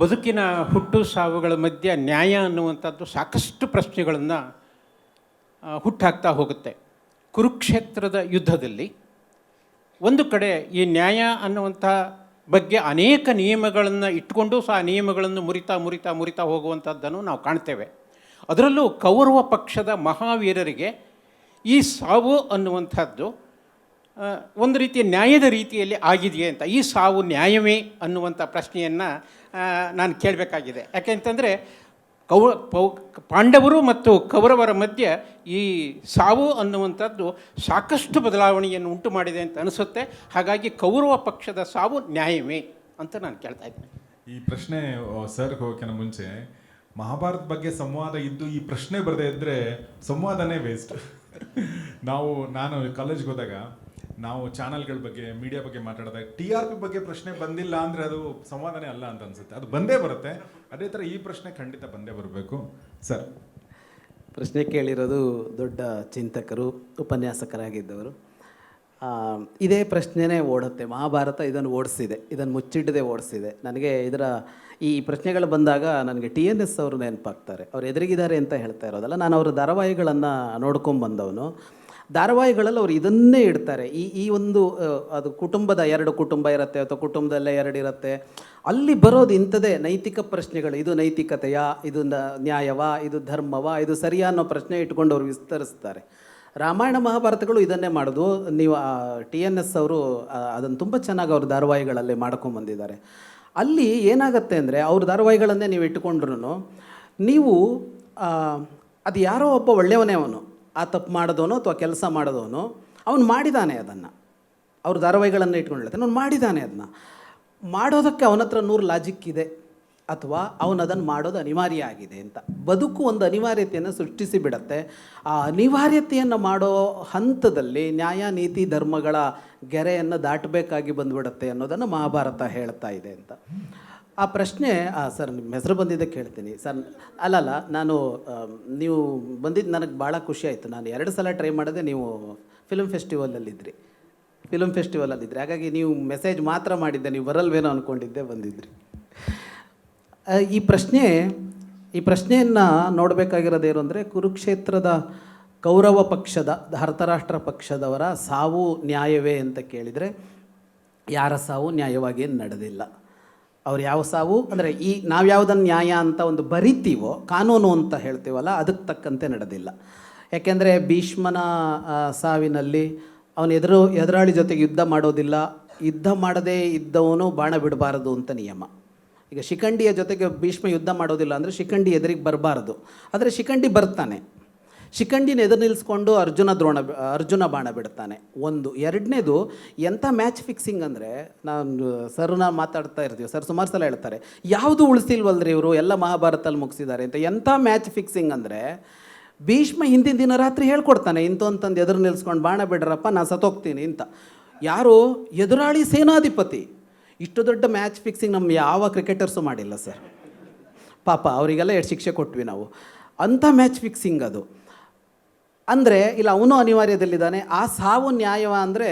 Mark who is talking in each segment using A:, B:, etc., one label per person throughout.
A: ಬದುಕಿನ ಹುಟ್ಟು ಸಾವುಗಳ ಮಧ್ಯೆ ನ್ಯಾಯ ಅನ್ನುವಂಥದ್ದು ಸಾಕಷ್ಟು ಪ್ರಶ್ನೆಗಳನ್ನು ಹುಟ್ಟಾಕ್ತಾ ಹೋಗುತ್ತೆ. ಕುರುಕ್ಷೇತ್ರದ ಯುದ್ಧದಲ್ಲಿ ಒಂದು ಕಡೆ ಈ ನ್ಯಾಯ ಅನ್ನುವಂಥ ಬಗ್ಗೆ ಅನೇಕ ನಿಯಮಗಳನ್ನು ಇಟ್ಕೊಂಡು ಸಹ ಆ ನಿಯಮಗಳನ್ನು ಮುರಿತಾ ಮುರಿತಾ ಮುರಿತಾ ಹೋಗುವಂಥದ್ದನ್ನು ನಾವು ಕಾಣ್ತೇವೆ. ಅದರಲ್ಲೂ ಕೌರವ ಪಕ್ಷದ ಮಹಾವೀರರಿಗೆ ಈ ಸಾವು ಅನ್ನುವಂಥದ್ದು ಒಂದು ರೀತಿಯ ನ್ಯಾಯದ ರೀತಿಯಲ್ಲಿ ಆಗಿದೆಯೇ ಅಂತ, ಈ ಸಾವು ನ್ಯಾಯವೇ ಅನ್ನುವಂಥ ಪ್ರಶ್ನೆಯನ್ನು ನಾನು ಕೇಳಬೇಕಾಗಿದೆ. ಯಾಕೆಂತಂದರೆ ಕೌ, ಪೌ, ಪಾಂಡವರು ಮತ್ತು ಕೌರವರ ಮಧ್ಯೆ ಈ ಸಾವು ಅನ್ನುವಂಥದ್ದು ಸಾಕಷ್ಟು ಬದಲಾವಣೆಯನ್ನು ಉಂಟು ಮಾಡಿದೆ ಅಂತ ಅನಿಸುತ್ತೆ. ಹಾಗಾಗಿ ಕೌರವ ಪಕ್ಷದ ಸಾವು ನ್ಯಾಯವೇ ಅಂತ ನಾನು ಕೇಳ್ತಾ ಇದ್ದೀನಿ.
B: ಈ ಪ್ರಶ್ನೆ ಸರ್ ಹೋಗೋಕ್ಕಿಂತ ಮುಂಚೆ, ಮಹಾಭಾರತ ಬಗ್ಗೆ ಸಂವಾದ ಇದ್ದು ಈ ಪ್ರಶ್ನೆ ಬರದೇ ಇದ್ದರೆ ಸಂವಾದನೇ ವೇಸ್ಟ್ ನಾವು, ನಾನು ಕಾಲೇಜ್ಗೆ ಹೋದಾಗ ನಾವು ಚಾನಲ್ಗಳ ಬಗ್ಗೆ, ಮೀಡಿಯಾ ಬಗ್ಗೆ ಮಾತಾಡಿದಾಗ ಟಿ ಆರ್ ಪಿ ಬಗ್ಗೆ ಪ್ರಶ್ನೆ ಬಂದಿಲ್ಲ ಅಂದರೆ ಅದು ಸಂವಾದನೇ ಅಲ್ಲ ಅಂತ ಅನ್ಸುತ್ತೆ. ಅದು ಬಂದೇ ಬರುತ್ತೆ. ಅದೇ ಥರ ಈ ಪ್ರಶ್ನೆ ಖಂಡಿತ ಬಂದೇ ಬರಬೇಕು. ಸರ್.
C: ಪ್ರಶ್ನೆ ಕೇಳಿರೋದು ದೊಡ್ಡ ಚಿಂತಕರು, ಉಪನ್ಯಾಸಕರಾಗಿದ್ದವರು. ಇದೇ ಪ್ರಶ್ನೆನೇ ಓಡುತ್ತೆ. ಮಹಾಭಾರತ ಇದನ್ನು ಓಡಿಸಿದೆ. ಇದನ್ನು ಮುಚ್ಚಿಡದೆ ಓಡಿಸಿದೆ. ನನಗೆ ಇದರ ಈ ಪ್ರಶ್ನೆಗಳು ಬಂದಾಗ ನನಗೆ ಟಿ ಎನ್ ಎಸ್ ಅವರು ನೆನಪಾಗ್ತಾರೆ. ಅವ್ರು ಎದುರಿಗಿದ್ದಾರೆ ಅಂತ ಹೇಳ್ತಾ ಇರೋದಲ್ಲ, ನಾನು ಅವರ ಧಾರಾವಾಹಿಗಳನ್ನು ನೋಡ್ಕೊಂಬಂದವನು. ಧಾರಾವಾಹಿಗಳಲ್ಲಿ ಅವರು ಇದನ್ನೇ ಇಡ್ತಾರೆ. ಈ ಈ ಒಂದು ಅದು ಕುಟುಂಬದ ಎರಡು ಕುಟುಂಬ ಇರುತ್ತೆ ಅಥವಾ ಕುಟುಂಬದಲ್ಲೇ ಎರಡು ಇರುತ್ತೆ. ಅಲ್ಲಿ ಬರೋದು ಇಂಥದೇ ನೈತಿಕ ಪ್ರಶ್ನೆಗಳು. ಇದು ನೈತಿಕತೆಯಾ, ಇದು ನ್ಯಾಯವಾ, ಇದು ಧರ್ಮವಾ, ಇದು ಸರಿಯಾ ಅನ್ನೋ ಪ್ರಶ್ನೆ ಇಟ್ಕೊಂಡು ಅವರು ವಿಸ್ತರಿಸ್ತಾರೆ. ರಾಮಾಯಣ ಮಹಾಭಾರತಗಳು ಇದನ್ನೇ ಮಾಡೋದು. ನೀವು ಟಿ ಎನ್ ಎಸ್ ಅವರು ಅದನ್ನು ತುಂಬ ಚೆನ್ನಾಗಿ ಅವ್ರ ಧಾರಾವಾಹಿಗಳಲ್ಲಿ ಮಾಡ್ಕೊಂಡು ಬಂದಿದ್ದಾರೆ. ಅಲ್ಲಿ ಏನಾಗುತ್ತೆ ಅಂದರೆ ಅವ್ರ ಧಾರಾವಾಹಿಗಳನ್ನೇ ನೀವು ಇಟ್ಟುಕೊಂಡ್ರು ನೀವು ಅದು ಯಾರೋ ಒಬ್ಬ ಒಳ್ಳೆಯವನೇ ಅವನು. ಆ ತಪ್ಪು ಮಾಡಿದವನು ಅಥವಾ ಕೆಲಸ ಮಾಡಿದವನು ಅವನು ಮಾಡಿದ್ದಾನೆ ಅದನ್ನು. ಅವ್ರ ಧಾರಾವಾಹಿಗಳನ್ನು ಇಟ್ಕೊಂಡಿರ್ತಾನೆ ಅವ್ನು ಮಾಡಿದ್ದಾನೆ ಅದನ್ನು. ಮಾಡೋದಕ್ಕೆ ಅವನ ಹತ್ರ ನೂರು ಲಾಜಿಕ್ ಇದೆ ಅಥವಾ ಅವನು ಅದನ್ನು ಮಾಡೋದು ಅನಿವಾರ್ಯ ಆಗಿದೆ ಅಂತ. ಬದುಕು ಒಂದು ಅನಿವಾರ್ಯತೆಯನ್ನು ಸೃಷ್ಟಿಸಿ ಬಿಡತ್ತೆ. ಆ ಅನಿವಾರ್ಯತೆಯನ್ನು ಮಾಡೋ ಹಂತದಲ್ಲಿ ನ್ಯಾಯ, ನೀತಿ, ಧರ್ಮಗಳ ಗೆರೆಯನ್ನು ದಾಟಬೇಕಾಗಿ ಬಂದುಬಿಡತ್ತೆ ಅನ್ನೋದನ್ನು ಮಹಾಭಾರತ ಹೇಳ್ತಾ ಇದೆ ಅಂತ. ಆ ಪ್ರಶ್ನೆ ಸರ್ ನಿಮ್ಮ ಹೆಸರು ಬಂದಿದ್ದೆ ಕೇಳ್ತೀನಿ. ಸರ್, ಅಲ್ಲಲ್ಲ, ನಾನು ನೀವು ಬಂದಿದ್ದು ನನಗೆ ಭಾಳ ಖುಷಿ ಆಯಿತು. ನಾನು ಎರಡು ಸಲ ಟ್ರೈ ಮಾಡಿದೆ ನೀವು ಫಿಲ್ಮ್ ಫೆಸ್ಟಿವಲಲ್ಲಿದ್ದಿರಿ ಫಿಲ್ಮ್ ಫೆಸ್ಟಿವಲಲ್ಲಿದ್ದರೆ ಹಾಗಾಗಿ ನೀವು ಮೆಸೇಜ್ ಮಾತ್ರ ಮಾಡಿದ್ದೆ, ನೀವು ಬರಲ್ವೇನೋ ಅಂದ್ಕೊಂಡಿದ್ದೆ ಬಂದಿದ್ರಿ. ಈ ಪ್ರಶ್ನೆ, ಈ ಪ್ರಶ್ನೆಯನ್ನು ನೋಡಬೇಕಾಗಿರೋದೇನು ಅಂದರೆ, ಕುರುಕ್ಷೇತ್ರದ ಕೌರವ ಪಕ್ಷದ ಅರ್ಥರಾಷ್ಟ್ರ ಪಕ್ಷದವರ ಸಾವು ನ್ಯಾಯವೇ ಅಂತ ಕೇಳಿದರೆ, ಯಾರ ಸಾವು ನ್ಯಾಯವಾಗಿ ನಡೆದಿಲ್ಲ. ಅವ್ರು ಯಾವ ಸಾವು? ಅಂದರೆ ಈ ನಾವು ಯಾವುದನ್ನು ನ್ಯಾಯ ಅಂತ ಒಂದು ಬರಿತೀವೋ, ಕಾನೂನು ಅಂತ ಹೇಳ್ತೀವಲ್ಲ ಅದಕ್ಕೆ ತಕ್ಕಂತೆ ನಡೆದಿಲ್ಲ. ಯಾಕೆಂದರೆ ಭೀಷ್ಮನ ಸಾವಿನಲ್ಲಿ ಅವನು ಎದುರು, ಎದುರಾಳಿ ಜೊತೆಗೆ ಯುದ್ಧ ಮಾಡೋದಿಲ್ಲ. ಯುದ್ಧ ಮಾಡದೇ ಇದ್ದವನು ಬಾಣ ಬಿಡಬಾರದು ಅಂತ ನಿಯಮ. ಈಗ ಶಿಖಂಡಿಯ ಜೊತೆಗೆ ಭೀಷ್ಮ ಯುದ್ಧ ಮಾಡೋದಿಲ್ಲ ಅಂದರೆ ಶಿಖಂಡಿ ಎದುರಿಗೆ ಬರಬಾರದು. ಆದರೆ ಶಿಖಂಡಿ ಬರ್ತಾನೆ. ಶಿಖಂಡಿನ ಎದುರು ನಿಲ್ಲಿಸ್ಕೊಂಡು ಅರ್ಜುನ ದ್ರೋಣ ಅರ್ಜುನ ಬಾಣ ಬಿಡ್ತಾನೆ. ಒಂದು. ಎರಡನೇದು ಎಂಥ ಮ್ಯಾಚ್ ಫಿಕ್ಸಿಂಗ್ ಅಂದರೆ, ನಾನು ಸರ್ನ ಮಾತಾಡ್ತಾ ಇರ್ತೀವಿ, ಸರ್ ಸುಮಾರು ಸಲ ಹೇಳ್ತಾರೆ, ಯಾವುದು ಉಳಿಸಿಲ್ವಲ್ರಿ ಇವರು? ಎಲ್ಲ ಮಹಾಭಾರತಲ್ಲಿ ಮುಗಿಸಿದ್ದಾರೆ ಅಂತ. ಎಂಥ ಮ್ಯಾಚ್ ಫಿಕ್ಸಿಂಗ್ ಅಂದರೆ, ಭೀಷ್ಮ ಹಿಂದಿನ ದಿನ ರಾತ್ರಿ ಹೇಳ್ಕೊಡ್ತಾನೆ ಇಂಥೊಂತಂದು ಎದುರು ನಿಲ್ಸ್ಕೊಂಡು ಬಾಣ ಬಿಡ್ರಪ್ಪ ನಾನು ಸತ್ತೋಗ್ತೀನಿ ಅಂತ. ಯಾರು? ಎದುರಾಳಿ ಸೇನಾಧಿಪತಿ. ಇಷ್ಟು ದೊಡ್ಡ ಮ್ಯಾಚ್ ಫಿಕ್ಸಿಂಗ್ ನಮ್ಮ ಯಾವ ಕ್ರಿಕೆಟರ್ಸು ಮಾಡಿಲ್ಲ, ಸರ್. ಪಾಪ, ಅವರಿಗೆಲ್ಲ ಎರಡು ಶಿಕ್ಷೆ ಕೊಟ್ವಿ ನಾವು. ಅಂಥ ಮ್ಯಾಚ್ ಫಿಕ್ಸಿಂಗ್ ಅದು. ಅಂದರೆ, ಇಲ್ಲ, ಅವನು ಅನಿವಾರ್ಯದಲ್ಲಿದ್ದಾನೆ. ಆ ಸಾವು ನ್ಯಾಯವ ಅಂದರೆ,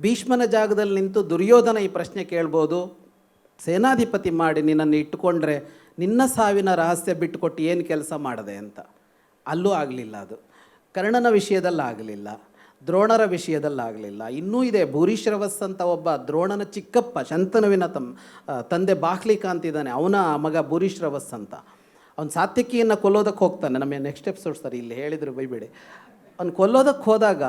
C: ಭೀಷ್ಮನ ಜಾಗದಲ್ಲಿ ನಿಂತು ದುರ್ಯೋಧನ ಈ ಪ್ರಶ್ನೆ ಕೇಳ್ಬೋದು. ಸೇನಾಧಿಪತಿ ಮಾಡಿ ನಿನ್ನನ್ನು ಇಟ್ಟುಕೊಂಡ್ರೆ, ನಿನ್ನ ಸಾವಿನ ರಹಸ್ಯ ಬಿಟ್ಟುಕೊಟ್ಟು ಏನು ಕೆಲಸ ಮಾಡಿದೆ ಅಂತ. ಅಲ್ಲೂ ಆಗಲಿಲ್ಲ ಅದು. ಕರ್ಣನ ವಿಷಯದಲ್ಲಾಗಲಿಲ್ಲ ದ್ರೋಣರ ವಿಷಯದಲ್ಲಾಗಲಿಲ್ಲ ಇನ್ನೂ ಇದೆ ಭೂರಿಶ್ರವಸ್ ಅಂತ ಒಬ್ಬ ದ್ರೋಣನ ಚಿಕ್ಕಪ್ಪ, ಶಂತನುವಿನ ತಮ್ಮ ತಂದೆ ಬಾಹ್ಲಿಕ ಅಂತಿದ್ದಾನೆ ಅವನ ಮಗ ಭೂರಿಶ್ರವಸ್ ಅಂತ. ಅವ್ನು ಸಾತ್ವಿಕಿಯನ್ನು ಕೊಲ್ಲೋದಕ್ಕೆ ಹೋಗ್ತಾನೆ. ನಮ್ಮ ನೆಕ್ಸ್ಟ್ ಎಪಿಸೋಡ್ ಸರ್, ಇಲ್ಲಿ ಹೇಳಿದರು, ಬೈಬೇಡಿ. ಅವ್ನು ಕೊಲ್ಲೋದಕ್ಕೆ ಹೋದಾಗ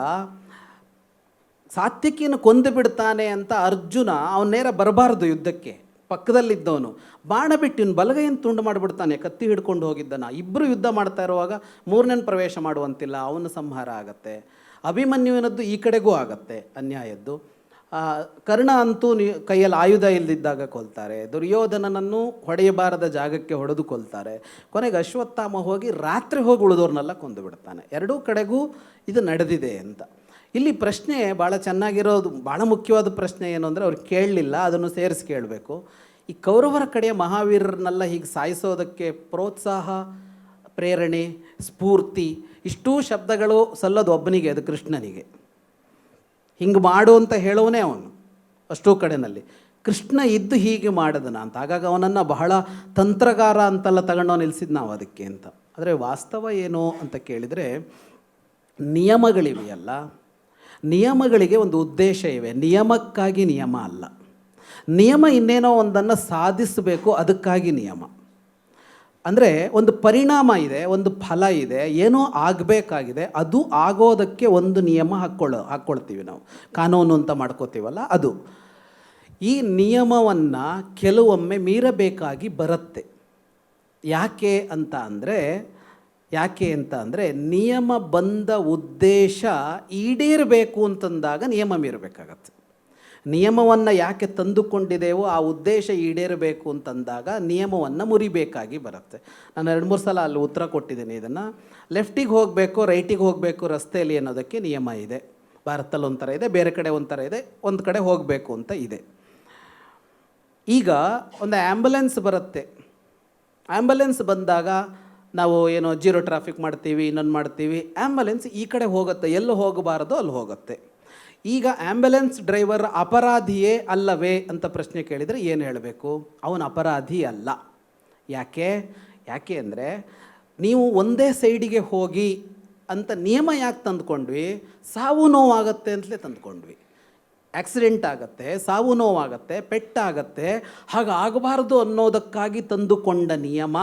C: ಸಾತ್ವಿಕಿಯನ್ನು ಕೊಂದು ಬಿಡ್ತಾನೆ ಅಂತ ಅರ್ಜುನ ಅವನ ನೇರ ಬರಬಾರ್ದು ಯುದ್ಧಕ್ಕೆ. ಪಕ್ಕದಲ್ಲಿದ್ದವನು. ಬಾಣ ಬಿಟ್ಟು ಇವನು ಬಲಗೈಯನ್ನು ತುಂಡು ಮಾಡಿಬಿಡ್ತಾನೆ. ಕತ್ತಿ ಹಿಡ್ಕೊಂಡು ಹೋಗಿದ್ದಾನ. ಇಬ್ಬರು ಯುದ್ಧ ಮಾಡ್ತಾ ಇರುವಾಗ ಮೂರನೇ ಪ್ರವೇಶ ಮಾಡುವಂತಿಲ್ಲ. ಅವನ ಸಂಹಾರ ಆಗತ್ತೆ. ಅಭಿಮನ್ಯುವಿನದ್ದು ಈ ಕಡೆಗೂ ಆಗತ್ತೆ. ಅನ್ಯಾಯದ್ದು. ಕರ್ಣ ಅಂತೂ ಕೈಯಲ್ಲಿ ಆಯುಧ ಇಲ್ಲದಿದ್ದಾಗ ಕೊಲ್ತಾರೆ. ದುರ್ಯೋಧನನನ್ನು ಹೊಡೆಯಬಾರದ ಜಾಗಕ್ಕೆ ಹೊಡೆದು ಕೊಲ್ತಾರೆ. ಕೊನೆಗೆ ಅಶ್ವತ್ಥಾಮ ಹೋಗಿ ರಾತ್ರಿ ಹೋಗಿ ಉಳಿದೋರ್ನೆಲ್ಲ ಕೊಂದು ಬಿಡ್ತಾನೆ. ಎರಡೂ ಕಡೆಗೂ ಇದು ನಡೆದಿದೆ ಅಂತ. ಇಲ್ಲಿ ಪ್ರಶ್ನೆ ಭಾಳ ಚೆನ್ನಾಗಿರೋದು, ಭಾಳ ಮುಖ್ಯವಾದ ಪ್ರಶ್ನೆ ಏನು ಅಂದರೆ ಅವ್ರು ಕೇಳಲಿಲ್ಲ, ಅದನ್ನು ಸೇರಿಸಿ ಕೇಳಬೇಕು. ಈ ಕೌರವರ ಕಡೆಯ ಮಹಾವೀರರನ್ನೆಲ್ಲ ಹೀಗೆ ಸಾಯಿಸೋದಕ್ಕೆ ಪ್ರೋತ್ಸಾಹ, ಪ್ರೇರಣೆ, ಸ್ಫೂರ್ತಿ, ಇಷ್ಟೂ ಶಬ್ದಗಳು ಸಲ್ಲೋದು ಒಬ್ಬನಿಗೆ, ಅದು ಕೃಷ್ಣನಿಗೆ. ಹಿಂಗೆ ಮಾಡು ಅಂತ ಹೇಳೋನೇ ಅವನು. ಅಷ್ಟೋ ಕಡೆಯಲ್ಲಿ ಕೃಷ್ಣ ಇದ್ದು ಹೀಗೆ ಮಾಡಿದನ ಅಂತ ಹಾಗಾಗಿ ಅವನನ್ನು ಬಹಳ ತಂತ್ರಗಾರ ಅಂತೆಲ್ಲ ತಗೊಂಡು ನಿಲ್ಲಿಸಿದ್ದು ನಾವು ಅದಕ್ಕೆ ಅಂತ. ಆದರೆ ವಾಸ್ತವ ಏನು ಅಂತ ಕೇಳಿದರೆ, ನಿಯಮಗಳಿವೆಯಲ್ಲ. ನಿಯಮಗಳಿಗೆ ಒಂದು ಉದ್ದೇಶ ಇವೆ. ನಿಯಮಕ್ಕಾಗಿ ನಿಯಮ ಅಲ್ಲ. ನಿಯಮ ಇನ್ನೇನೋ ಒಂದನ್ನು ಸಾಧಿಸಬೇಕು, ಅದಕ್ಕಾಗಿ ನಿಯಮ. ಅಂದರೆ ಒಂದು ಪರಿಣಾಮ ಇದೆ, ಒಂದು ಫಲ ಇದೆ, ಏನೋ ಆಗಬೇಕಾಗಿದೆ, ಅದು ಆಗೋದಕ್ಕೆ ಒಂದು ನಿಯಮ ಹಾಕ್ಕೊಳ್ಳೋ, ಹಾಕ್ಕೊಳ್ತೀವಿ ನಾವು. ಕಾನೂನು ಅಂತ ಮಾಡ್ಕೋತೀವಲ್ಲ, ಅದು. ಈ ನಿಯಮವನ್ನು ಕೆಲವೊಮ್ಮೆ ಮೀರಬೇಕಾಗಿ ಬರುತ್ತೆ. ಯಾಕೆ ಅಂತ ಅಂದರೆ, ಯಾಕೆ ಅಂತ ಅಂದರೆ, ನಿಯಮ ಬಂದ ಉದ್ದೇಶ ಈಡೇರಬೇಕು ಅಂತಂದಾಗ ನಿಯಮ ಮೀರಬೇಕಾಗತ್ತೆ. ನಿಯಮವನ್ನು ಯಾಕೆ ತಂದುಕೊಂಡಿದ್ದೇವೋ ಆ ಉದ್ದೇಶ ಈಡೇರಬೇಕು ಅಂತಂದಾಗ ನಿಯಮವನ್ನು ಮುರಿಬೇಕಾಗಿ ಬರುತ್ತೆ. ನಾನು ಎರಡು ಮೂರು ಸಲ ಅಲ್ಲಿ ಉತ್ತರ ಕೊಟ್ಟಿದ್ದೀನಿ ಇದನ್ನು. ಲೆಫ್ಟಿಗೆ ಹೋಗಬೇಕು, ರೈಟಿಗೆ ಹೋಗಬೇಕು ರಸ್ತೆಯಲ್ಲಿ ಅನ್ನೋದಕ್ಕೆ ನಿಯಮ ಇದೆ. ಭಾರತದಲ್ಲಿ ಒಂಥರ ಇದೆ, ಬೇರೆ ಕಡೆ ಒಂಥರ ಇದೆ, ಒಂದು ಕಡೆ ಹೋಗಬೇಕು ಅಂತ ಇದೆ. ಈಗ ಒಂದು ಆ್ಯಂಬುಲೆನ್ಸ್ ಬರುತ್ತೆ. ಆ್ಯಂಬುಲೆನ್ಸ್ ಬಂದಾಗ ನಾವು ಏನೋ ಜೀರೋ ಟ್ರಾಫಿಕ್ ಮಾಡ್ತೀವಿ, ಇನ್ನೊಂದು ಮಾಡ್ತೀವಿ ಆ್ಯಂಬುಲೆನ್ಸ್ ಈ ಕಡೆ ಹೋಗುತ್ತೆ, ಎಲ್ಲೂ ಹೋಗಬಾರದು ಅಲ್ಲಿ ಹೋಗುತ್ತೆ. ಈಗ ಆ್ಯಂಬುಲೆನ್ಸ್ ಡ್ರೈವರ್ ಅಪರಾಧಿಯೇ ಅಲ್ಲವೇ ಅಂತ ಪ್ರಶ್ನೆ ಕೇಳಿದರೆ ಏನು ಹೇಳಬೇಕು? ಅವನು ಅಪರಾಧಿ ಅಲ್ಲ. ಯಾಕೆ? ಯಾಕೆ ಅಂದರೆ ನೀವು ಒಂದೇ ಸೈಡಿಗೆ ಹೋಗಿ ಅಂತ ನಿಯಮ ಯಾಕೆ ತಂದ್ಕೊಂಡ್ವಿ? ಸಾವು ನೋವಾಗತ್ತೆ ಅಂತಲೇ ತಂದುಕೊಂಡ್ವಿ. ಆಕ್ಸಿಡೆಂಟ್ ಆಗುತ್ತೆ, ಸಾವು ನೋವಾಗತ್ತೆ, ಪೆಟ್ಟಾಗತ್ತೆ ಹಾಗೆ ಆಗಬಾರ್ದು ಅನ್ನೋದಕ್ಕಾಗಿ ತಂದುಕೊಂಡ ನಿಯಮ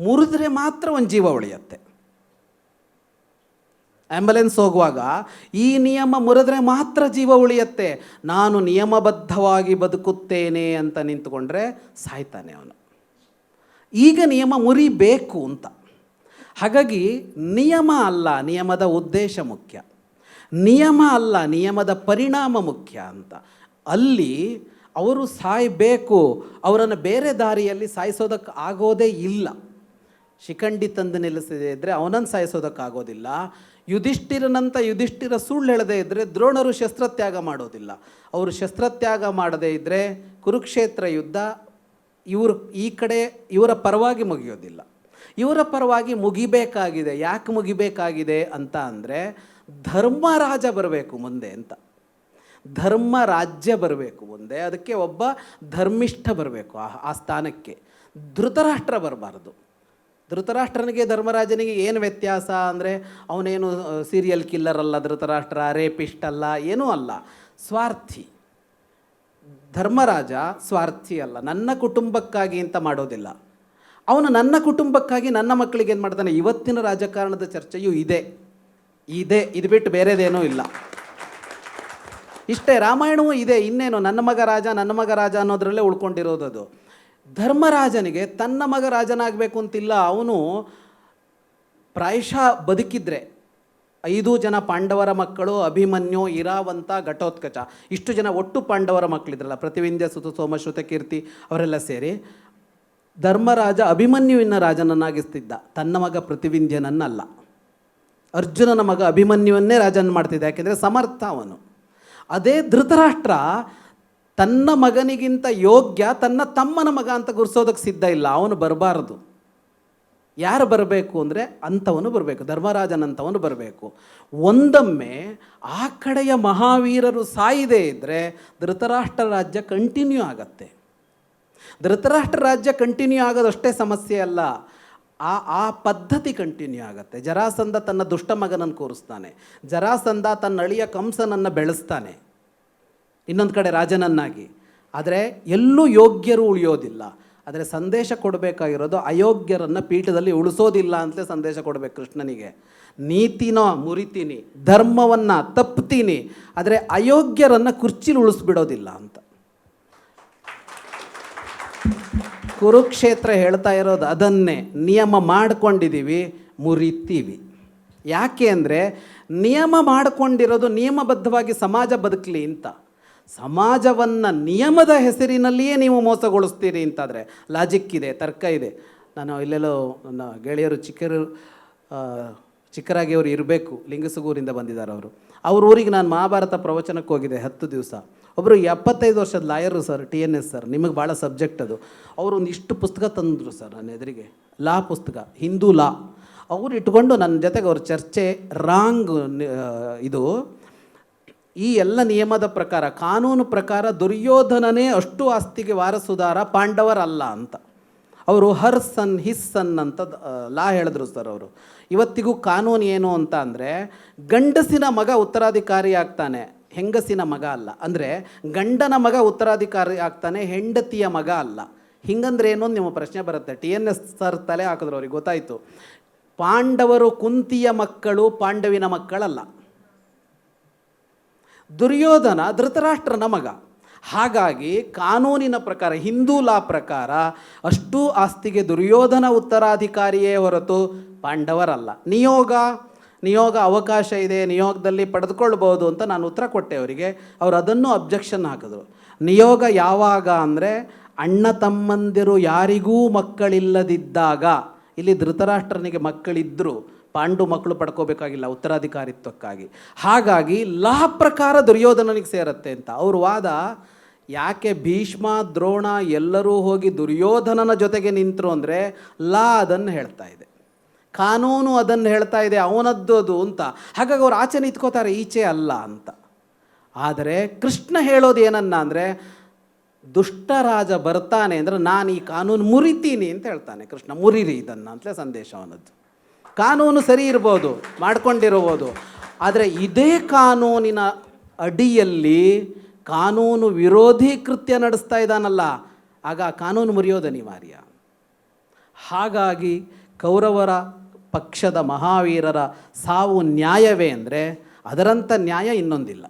C: ಮುರಿದ್ರೆ ಮಾತ್ರ ಒಂದು ಜೀವ ಉಳಿಯುತ್ತೆ. ಆ್ಯಂಬುಲೆನ್ಸ್ ಹೋಗುವಾಗ ಈ ನಿಯಮ ಮುರಿದ್ರೆ ಮಾತ್ರ ಜೀವ ಉಳಿಯುತ್ತೆ. ನಾನು ನಿಯಮಬದ್ಧವಾಗಿ ಬದುಕುತ್ತೇನೆ ಅಂತ ನಿಂತುಕೊಂಡ್ರೆ ಸಾಯ್ತಾನೆ ಅವನು. ಈಗ ನಿಯಮ ಮುರಿಬೇಕು ಅಂತ. ಹಾಗಾಗಿ ನಿಯಮ ಅಲ್ಲ, ನಿಯಮದ ಉದ್ದೇಶ ಮುಖ್ಯ. ನಿಯಮ ಅಲ್ಲ, ನಿಯಮದ ಪರಿಣಾಮ ಮುಖ್ಯ ಅಂತ. ಅಲ್ಲಿ ಅವರು ಸಾಯಬೇಕು, ಅವರನ್ನು ಬೇರೆ ದಾರಿಯಲ್ಲಿ ಸಾಯಿಸೋದಕ್ಕೆ ಆಗೋದೇ ಇಲ್ಲ. ಶಿಖಂಡಿ ತಂದು ನಿಲ್ಲಿಸದೇ ಇದ್ದರೆ ಅವನನ್ನು ಸಾಯಿಸೋದಕ್ಕಾಗೋದಿಲ್ಲ ಯುಧಿಷ್ಠಿರನಂತ ಯುಧಿಷ್ಠಿರ ಸುಳ್ಳು ಹೇಳದೇ ಇದ್ದರೆ ದ್ರೋಣರು ಶಸ್ತ್ರತ್ಯಾಗ ಮಾಡೋದಿಲ್ಲ. ಅವರು ಶಸ್ತ್ರತ್ಯಾಗ ಮಾಡದೇ ಇದ್ದರೆ ಕುರುಕ್ಷೇತ್ರ ಯುದ್ಧ ಇವರು ಈ ಕಡೆ ಇವರ ಪರವಾಗಿ ಮುಗಿಯೋದಿಲ್ಲ. ಇವರ ಪರವಾಗಿ ಮುಗಿಬೇಕಾಗಿದೆ. ಯಾಕೆ ಮುಗಿಬೇಕಾಗಿದೆ ಅಂತ ಅಂದರೆ ಧರ್ಮರಾಜ ಬರಬೇಕು ಮುಂದೆ ಅಂತ. ಧರ್ಮ ರಾಜ್ಯ ಬರಬೇಕು ಮುಂದೆ. ಅದಕ್ಕೆ ಒಬ್ಬ ಧರ್ಮಿಷ್ಠ ಬರಬೇಕು ಆ ಆ ಸ್ಥಾನಕ್ಕೆ. ಧೃತರಾಷ್ಟ್ರ ಬರಬಾರ್ದು. ಧೃತರಾಷ್ಟ್ರನಿಗೆ ಧರ್ಮರಾಜನಿಗೆ ಏನು ವ್ಯತ್ಯಾಸ ಅಂದರೆ ಅವನೇನು ಸೀರಿಯಲ್ ಕಿಲ್ಲರ್ ಅಲ್ಲ, ಧೃತರಾಷ್ಟ್ರ ರೇಪಿಸ್ಟ್ ಅಲ್ಲ, ಏನೂ ಅಲ್ಲ. ಸ್ವಾರ್ಥಿ. ಧರ್ಮರಾಜ ಸ್ವಾರ್ಥಿ ಅಲ್ಲ. ನನ್ನ ಕುಟುಂಬಕ್ಕಾಗಿ ಅಂತ ಮಾಡೋದಿಲ್ಲ. ಅವನು ನನ್ನ ಕುಟುಂಬಕ್ಕಾಗಿ ನನ್ನ ಮಕ್ಕಳಿಗೆ ಏನು ಮಾಡ್ತಾನೆ? ಇವತ್ತಿನ ರಾಜಕಾರಣದ ಚರ್ಚೆಯೂ ಇದೆ. ಇದೆ. ಇದು ಬಿಟ್ಟು ಬೇರೆದೇನೂ ಇಲ್ಲ. ಇಷ್ಟೇ ರಾಮಾಯಣವೂ ಇದೆ. ಇನ್ನೇನು? ನನ್ನ ಮಗ ರಾಜ, ನನ್ನ ಮಗ ರಾಜ ಅನ್ನೋದರಲ್ಲೇ ಉಳ್ಕೊಂಡಿರೋದು ಅದು ಧರ್ಮರಾಜನಿಗೆ ತನ್ನ ಮಗ ರಾಜನಾಗಬೇಕು ಅಂತಿಲ್ಲ, ಅವನು ಪ್ರಾಯಶಃ ಬದುಕಿದ್ರೆ ಐದು ಜನ ಪಾಂಡವರ ಮಕ್ಕಳು, ಅಭಿಮನ್ಯು, ಇರಾವಂತ, ಘಟೋತ್ಕಚ. ಇಷ್ಟು ಜನ ಒಟ್ಟು ಪಾಂಡವರ ಮಕ್ಕಳಿದ್ರಲ್ಲ ಪ್ರತಿವಿಂಧ್ಯ ಸುತ ಸೋಮಶ್ರುತ ಕೀರ್ತಿ, ಅವರೆಲ್ಲ ಸೇರಿ. ಧರ್ಮರಾಜ ಅಭಿಮನ್ಯುವಿನ ರಾಜನನ್ನಾಗಿಸ್ತಿದ್ದ, ತನ್ನ ಮಗ ಪ್ರತಿವಿಂಧ್ಯನನ್ನಲ್ಲ ಅರ್ಜುನನ ಮಗ ಅಭಿಮನ್ಯುವನ್ನೇ ರಾಜನ್ ಮಾಡ್ತಿದ್ದ, ಯಾಕೆಂದರೆ ಸಮರ್ಥ ಅವನು. ಅದೇ ಧೃತರಾಷ್ಟ್ರ ತನ್ನ ಮಗನಿಗಿಂತ ಯೋಗ್ಯ, ತನ್ನ ತಮ್ಮನ ಮಗ ಅಂತ ಗುರ್ಸೋದಕ್ಕೆ ಸಿದ್ಧ ಇಲ್ಲ. ಅವನು ಬರಬಾರದು. ಯಾರು ಬರಬೇಕು ಅಂದರೆ ಅಂಥವನು ಬರಬೇಕು ಧರ್ಮರಾಜನಂಥವನು ಬರಬೇಕು. ಒಂದೊಮ್ಮೆ ಆ ಕಡೆಯ ಮಹಾವೀರರು ಸಾಯಿದೆ ಇದ್ದರೆ ಧೃತರಾಷ್ಟ್ರ ರಾಜ್ಯ ಕಂಟಿನ್ಯೂ ಆಗತ್ತೆ. ಧೃತರಾಷ್ಟ್ರ ರಾಜ್ಯ ಕಂಟಿನ್ಯೂ ಆಗೋದಷ್ಟೇ ಸಮಸ್ಯೆ ಅಲ್ಲ. ಆ ಆ ಪದ್ಧತಿ ಕಂಟಿನ್ಯೂ ಆಗುತ್ತೆ. ಜರಾಸಂಧ ತನ್ನ ದುಷ್ಟ ಮಗನನ್ನು ಕೂರಿಸ್ತಾನೆ. ಜರಾಸಂಧ ತನ್ನ ಅಳಿಯ ಕಂಸನನ್ನು ಬೆಳೆಸ್ತಾನೆ. ಇನ್ನೊಂದು ಕಡೆ ರಾಜನನ್ನಾಗಿ. ಆದರೆ ಎಲ್ಲೂ ಯೋಗ್ಯರು ಉಳಿಯೋದಿಲ್ಲ. ಆದರೆ ಸಂದೇಶ ಕೊಡಬೇಕಾಗಿರೋದು ಅಯೋಗ್ಯರನ್ನು ಪೀಠದಲ್ಲಿ ಉಳಿಸೋದಿಲ್ಲ ಅಂತಲೇ ಸಂದೇಶ ಕೊಡಬೇಕು ಕೃಷ್ಣನಿಗೆ. ನೀತಿನೋ ಮುರಿತೀನಿ, ಧರ್ಮವನ್ನು ತಪ್ತೀನಿ, ಆದರೆ ಅಯೋಗ್ಯರನ್ನು ಕುರ್ಚಿಲಿ ಉಳಿಸ್ಬಿಡೋದಿಲ್ಲ ಅಂತ. ಕುರುಕ್ಷೇತ್ರ ಹೇಳ್ತಾ ಇರೋದು ಅದನ್ನೇ. ನಿಯಮ ಮಾಡ್ಕೊಂಡಿದ್ದೀವಿ ಮುರಿತೀವಿ. ಯಾಕೆ ಅಂದರೆ ನಿಯಮ ಮಾಡ್ಕೊಂಡಿರೋದು ನಿಯಮಬದ್ಧವಾಗಿ ಸಮಾಜ ಬದುಕಲಿ ಅಂತ. ಸಮಾಜವನ್ನು ನಿಯಮದ ಹೆಸರಿನಲ್ಲಿಯೇ ನೀವು ಮೋಸಗೊಳಿಸ್ತೀರಿ ಅಂತಾದರೆ ಲಾಜಿಕ್ ಇದೆ, ತರ್ಕ ಇದೆ. ನಾನು ಇಲ್ಲೆಲ್ಲೋ ನನ್ನ ಗೆಳೆಯರು ಚಿಕ್ಕರು ಚಿಕ್ಕರಾಗಿ ಅವರು ಇರಬೇಕು, ಲಿಂಗಸಗೂರಿಂದ ಬಂದಿದ್ದಾರೆ ಅವರು. ಅವ್ರ ಊರಿಗೆ ನಾನು ಮಹಾಭಾರತ ಪ್ರವಚನಕ್ಕೆ ಹೋಗಿದ್ದೆ ಹತ್ತು ದಿವಸ. ಒಬ್ಬರು ಎಪ್ಪತ್ತೈದು ವರ್ಷದ lawyer sir, T N S sir, ನಿಮಗೆ ಭಾಳ ಸಬ್ಜೆಕ್ಟ್ ಅದು. ಅವರು ಒಂದು ಇಷ್ಟು ಪುಸ್ತಕ ತಂದರು ಸರ್ ನನ್ನ ಎದುರಿಗೆ, ಲಾ ಪುಸ್ತಕ, ಹಿಂದೂ ಲಾ. ಅವರು ಇಟ್ಕೊಂಡು ನನ್ನ ಜೊತೆಗೆ ಅವ್ರ ಚರ್ಚೆ, ರಾಂಗ್ ಇದು ಈ ಎಲ್ಲ ನಿಯಮದ ಪ್ರಕಾರ, ಕಾನೂನು ಪ್ರಕಾರ ದುರ್ಯೋಧನನೇ ಅಷ್ಟು ಆಸ್ತಿಗೆ ವಾರಸುದಾರ, ಪಾಂಡವರಲ್ಲ ಅಂತ. ಅವರು ಹರ್ ಸನ್ ಹಿಸ್ ಸನ್ ಅಂತ ಲಾ ಹೇಳಿದ್ರು ಸರ್ ಅವರು. ಇವತ್ತಿಗೂ ಕಾನೂನು ಏನು ಅಂತ ಅಂದರೆ, ಗಂಡಸಿನ ಮಗ ಉತ್ತರಾಧಿಕಾರಿ ಆಗ್ತಾನೆ, ಹೆಂಗಸಿನ ಮಗ ಅಲ್ಲ. ಅಂದರೆ, ಗಂಡನ ಮಗ ಉತ್ತರಾಧಿಕಾರಿ ಆಗ್ತಾನೆ, ಹೆಂಡತಿಯ ಮಗ ಅಲ್ಲ. ಹಿಂಗಂದ್ರೆ ಏನು ನಿಮ್ಮ ಪ್ರಶ್ನೆ ಬರುತ್ತೆ. ಟಿ ಎನ್ ಎಸ್ ಸರ್ ತಲೆ ಹಾಕಿದ್ರು ಅವ್ರಿಗೆ, ಗೊತ್ತಾಯಿತು. ಪಾಂಡವರು ಕುಂತಿಯ ಮಕ್ಕಳು ಪಾಂಡವಿನ ಮಕ್ಕಳಲ್ಲ. ದುರ್ಯೋಧನ ಧೃತರಾಷ್ಟ್ರನ ಮಗ. ಹಾಗಾಗಿ ಕಾನೂನಿನ ಪ್ರಕಾರ, ಹಿಂದೂ ಲಾ ಪ್ರಕಾರ ಅಷ್ಟೂ ಆಸ್ತಿಗೆ ದುರ್ಯೋಧನ ಉತ್ತರಾಧಿಕಾರಿಯೇ ಹೊರತು ಪಾಂಡವರಲ್ಲ. ನಿಯೋಗ ನಿಯೋಗ ಅವಕಾಶ ಇದೆ, ನಿಯೋಗದಲ್ಲಿ ಪಡೆದುಕೊಳ್ಬೋದು ಅಂತ ನಾನು ಉತ್ತರ ಕೊಟ್ಟೆ ಅವರಿಗೆ. ಅವರು ಅದನ್ನು ಅಬ್ಜೆಕ್ಷನ್ ಹಾಕಿದ್ರು. ನಿಯೋಗ ಯಾವಾಗ ಅಂದರೆ, ಅಣ್ಣ ತಮ್ಮಂದಿರು ಯಾರಿಗೂ ಮಕ್ಕಳಿಲ್ಲದಿದ್ದಾಗ. ಇಲ್ಲಿ ಧೃತರಾಷ್ಟ್ರನಿಗೆ ಮಕ್ಕಳಿದ್ದರು ಪಾಂಡು ಮಕ್ಕಳು ಪಡ್ಕೋಬೇಕಾಗಿಲ್ಲ, ಉತ್ತರಾಧಿಕಾರಿತ್ವಕ್ಕಾಗಿ. ಹಾಗಾಗಿ ಲಾ ಪ್ರಕಾರ ದುರ್ಯೋಧನನಿಗೆ ಸೇರುತ್ತೆ ಅಂತ. ಅವ್ರ ವಾದ, ಯಾಕೆ ಭೀಷ್ಮ, ದ್ರೋಣ ಎಲ್ಲರೂ ಹೋಗಿ ದುರ್ಯೋಧನನ ಜೊತೆಗೆ ನಿಂತರು ಅಂದರೆ ಲಾ ಅದನ್ನು ಹೇಳ್ತಾ ಇದೆ. ಕಾನೂನು ಅದನ್ನು ಹೇಳ್ತಾ ಇದೆ, ಅವನದ್ದು ಅದು ಅಂತ. ಹಾಗಾಗಿ ಅವ್ರು ಆಚೆ ನಿಂತ್ಕೋತಾರೆ, ಈಚೆ ಅಲ್ಲ ಅಂತ. ಆದರೆ ಕೃಷ್ಣ ಹೇಳೋದು ಏನನ್ನ ಅಂದರೆ ದುಷ್ಟರಾಜ ಬರ್ತಾನೆ ಅಂದರೆ ನಾನು ಈ ಕಾನೂನು ಮುರಿತೀನಿ ಅಂತ ಹೇಳ್ತಾನೆ ಕೃಷ್ಣ. ಮುರಿರಿ ಇದನ್ನು ಅಂತಲೇ ಸಂದೇಶ ಅವನದ್ದು. ಕಾನೂನು ಸರಿ ಇರ್ಬೋದು ಮಾಡ್ಕೊಂಡಿರ್ಬೋದು ಆದರೆ ಇದೇ ಕಾನೂನಿನ ಅಡಿಯಲ್ಲಿ ಕಾನೂನು ವಿರೋಧಿ ಕೃತ್ಯ ನಡೆಸ್ತಾ ಇದ್ದಾನಲ್ಲ, ಆಗ ಕಾನೂನು ಮುರಿಯೋದು ಅನಿವಾರ್ಯ. ಹಾಗಾಗಿ ಕೌರವರ ಪಕ್ಷದ ಮಹಾವೀರರ ಸಾವು ನ್ಯಾಯವೇ ಅಂದರೆ ಅದರಂಥ ನ್ಯಾಯ ಇನ್ನೊಂದಿಲ್ಲ.